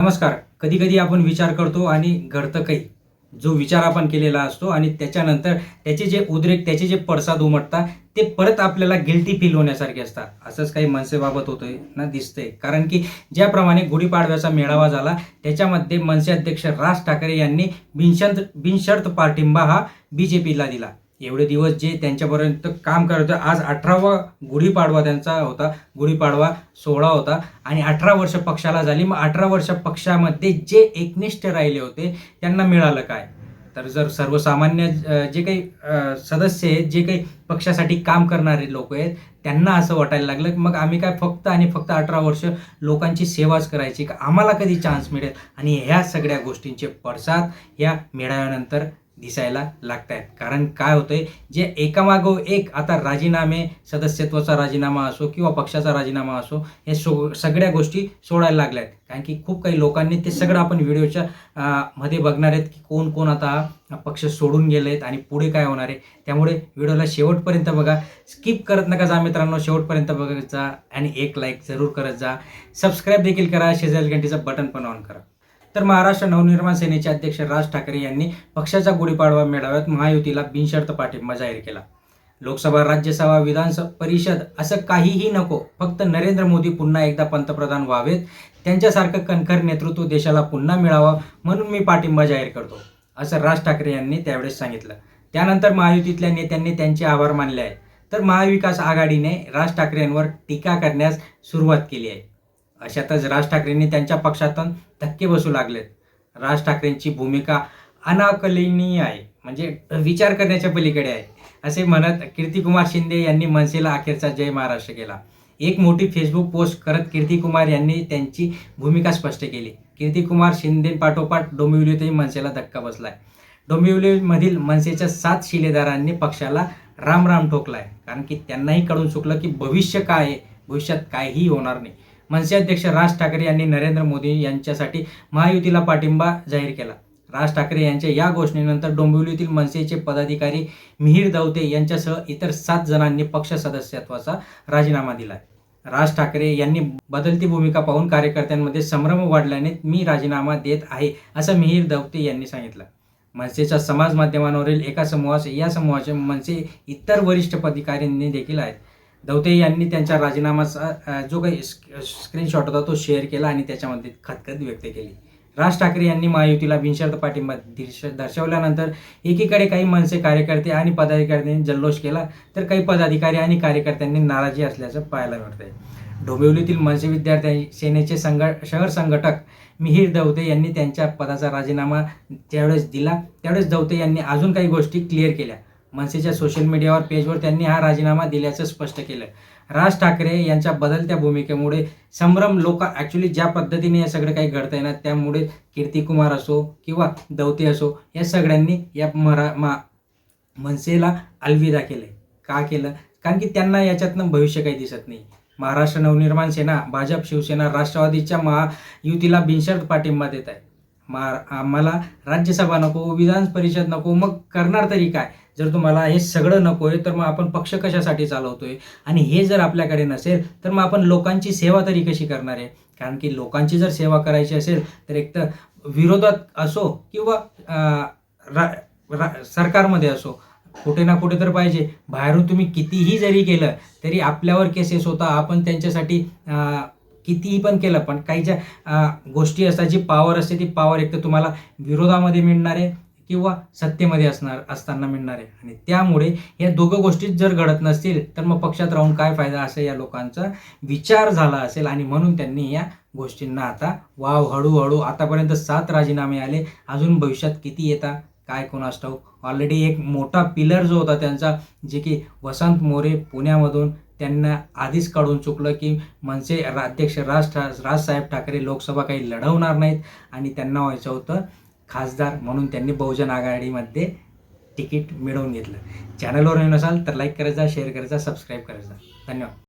नमस्कार. कधी कधी आपण विचार करतो आणि घडतं काही जो विचार आपण केलेला असतो आणि त्याच्यानंतर त्याचे जे उद्रेक त्याचे जे पडसाद उमटतात ते परत आपल्याला गिल्टी फील होण्यासारखे असतात. असंच काही मनसेबाबत होतंय ना दिसतंय. कारण की ज्याप्रमाणे गुढीपाडव्याचा मेळावा झाला त्याच्यामध्ये मनसे अध्यक्ष राज ठाकरे यांनी बिनशर्त बिनशर्त पाठिंबा हा बी जे पीला दिला. एवढे दिवस जे त्यांच्यापर्यंत काम करत होते. आज अठरावा गुढीपाडवा त्यांचा होता. गुढीपाडवा सोहळा होता. आणि अठरा वर्ष पक्षाला झाली. मग अठरा वर्ष पक्षामध्ये जे एकनिष्ठ राहिले होते त्यांना मिळालं काय? तर जर सर्वसामान्य जे काही सदस्य आहेत जे काही पक्षासाठी काम करणारे लोक आहेत त्यांना असं वाटायला लागलं मग आम्ही काय फक्त आणि फक्त अठरा वर्ष लोकांची सेवाच करायची का आम्हाला कधी चान्स मिळेल? आणि ह्या सगळ्या गोष्टींचे पडसाद या मेळाव्यानंतर दिसायला लागत आहेत कारण काय होतंय जे एकामागो एक आता राजीनामे सदस्यत्वाचा राजीनामा असो किंवा पक्षाचा राजीनामा असो हे सो सगळ्या गोष्टी सोडायला लागल्या आहेत कारण की खूप काही लोकांनी ते सगळं आपण व्हिडिओच्या मध्ये बघणार आहेत की कोण कोण आता पक्ष सोडून गेले आहेत आणि पुढे काय होणार आहे. त्यामुळे व्हिडिओला शेवटपर्यंत बघा. स्किप करत नका जा मित्रांनो शेवटपर्यंत बघत जा आणि एक लाईक जरूर करत जा. सबस्क्राईब देखील करा शेजारी घंटीचं बटन पण ऑन करा. तर महाराष्ट्र नवनिर्माण सेनेचे अध्यक्ष राज ठाकरे यांनी पक्षाचा गुढीपाडवा मेळाव्यात महायुतीला बिनशर्त पाठिंबा जाहीर केला. लोकसभा राज्यसभा विधानसभा परिषद असं काहीही नको फक्त नरेंद्र मोदी पुन्हा एकदा पंतप्रधान व्हावेत त्यांच्यासारखं कणखर नेतृत्व देशाला पुन्हा मिळावं म्हणून मी पाठिंबा जाहीर करतो असं राज ठाकरे यांनी त्यावेळेस सांगितलं. त्यानंतर महायुतीतल्या नेत्यांनी त्यांचे आभार मानले आहे तर महाविकास आघाडीने राज ठाकरेंवर टीका करण्यास सुरुवात केली आहे. अशातच राज ठाकरेंनी त्यांच्या पक्षातून धक्के बसू लागलेत. राज ठाकरेंची भूमिका अनाकलनीय आहे. म्हणजे विचार करण्याच्या पलीकडे आहे. असे म्हणत कीर्तिकुमार शिंदे यांनी मनसेला अखेरचा जय महाराष्ट्र केला. एक मोठी फेसबुक पोस्ट करत कीर्तिकुमार यांनी त्यांची भूमिका स्पष्ट केली. कीर्तिकुमार शिंदे पाठोपाठ डोंबिवलीतही मनसेला धक्का बसलाय. डोंबिवलीमधील मनसेच्या सात शिलेदारांनी पक्षाला राम राम ठोकलाय. कारण की त्यांनाही कळून चुकलं की भविष्य काय आहे भविष्यात काहीही होणार नाही. मनसे अध्यक्ष राज ठाकरे यांनी नरेंद्र मोदी यांच्यासाठी महायुतीला पाठिंबा जाहीर केला. राज ठाकरे यांच्या या घोषणेनंतर डोंबिवलीतील मनसेचे पदाधिकारी मिहीर दौते यांच्यासह इतर सात जणांनी पक्ष सदस्यत्वाचा राजीनामा दिलाय राज ठाकरे यांनी बदलती भूमिका पाहून कार्यकर्त्यांमध्ये संभ्रम वाढल्याने मी राजीनामा देत आहे असं मिहीर दौते यांनी सांगितलं. मनसेच्या समाज माध्यमांवरील एका समूहास या समूहाचे मनसे इतर वरिष्ठ पदाधिकाऱ्यांनी देखील आहेत. दौते यांनी त्यांच्या राजीनामाचा जो काही स्क्रीनशॉट होता तो शेअर केला आणि त्याच्यामध्ये खतखत व्यक्त केली. राज ठाकरे यांनी महायुतीला बिनशर्त पाठिंबा दिर्श- दर्शवल्यानंतर एकीकडे काही मनसे कार्यकर्ते आणि पदाधिकाऱ्यांनी जल्लोष केला तर काही पदाधिकारी आणि कार्यकर्त्यांनी नाराजी असल्याचं पाहायला मिळतंय. डोंबिवलीतील मनसे विद्यार्थी सेनेचे संघ शहर संघटक मिहीर दौते यांनी त्यांच्या पदाचा राजीनामा त्यावेळेस दिला त्यावेळेस दौते यांनी अजून काही गोष्टी क्लिअर केल्या. मनसेच्या सोशल मीडियावर पेजवर त्यांनी हा राजीनामा दिल्याचं स्पष्ट केलं. राज ठाकरे यांच्या बदलत्या भूमिकेमुळे संभ्रम लोक ॲक्च्युली ज्या पद्धतीने हे सगळं काही घडतंय ना त्यामुळे कीर्तिकुमार असो किंवा दौते असो या सगळ्यांनी या मरा मा मनसेला अलविदा केले का केलं? कारण की त्यांना याच्यातनं भविष्य काही दिसत नाही. महाराष्ट्र नवनिर्माण सेना भाजप शिवसेना राष्ट्रवादीच्या महायुतीला बिनशर्त पाठिंबा देत आहे. मा आम्हाला राज्यसभा नको विधान परिषद नको मग करणार तरी काय? जर तुम्हाला हे सगळं नको आहे तर मग आपण पक्ष कशासाठी चालवतोय? आणि हे जर आपल्याकडे नसेल तर मग आपण लोकांची सेवा तरी कशी करणार आहे? कारण की लोकांची जर सेवा करायची असेल तर एक तर विरोधात असो किंवा रा, रा, सरकारमध्ये असो कुठे ना कुठे तर पाहिजे. बाहेरून तुम्ही कितीही जरी केलं तरी आपल्यावर केसेस होता आपण त्यांच्यासाठी कितीही पण केलं पण काही ज्या गोष्टी असतात जी पावर असते ती पावर एक तर तुम्हाला विरोधामध्ये मिळणार आहे. किंवा सत्तेमध्ये असणार असताना मिळणार आहे. आणि त्यामुळे या दोघं गोष्टीच जर घडत नसतील तर मग पक्षात राहून काय फायदा असेल या लोकांचा विचार झाला असेल आणि म्हणून त्यांनी या गोष्टींना आता वाव हळूहळू आतापर्यंत सात राजीनामे आले. अजून भविष्यात किती येतात काय कोणास ठाऊक? ऑलरेडी एक मोठा पिलर जो होता त्यांचा जे की वसंत मोरे पुण्यामधून त्यांना आधीच काढून चुकलं की मनसे अध्यक्ष राज ठा राजसाहेब ठाकरे लोकसभा काही लढवणार नाहीत. आणि त्यांना व्हायचं होतं खासदार म्हणून त्यांनी बहुजन आघाडीमध्ये तिकीट मिळवून घेतलं. चॅनलवर नसाल तर लाईक करायचा शेअर करायचा सबस्क्राईब करायचा धन्यवाद.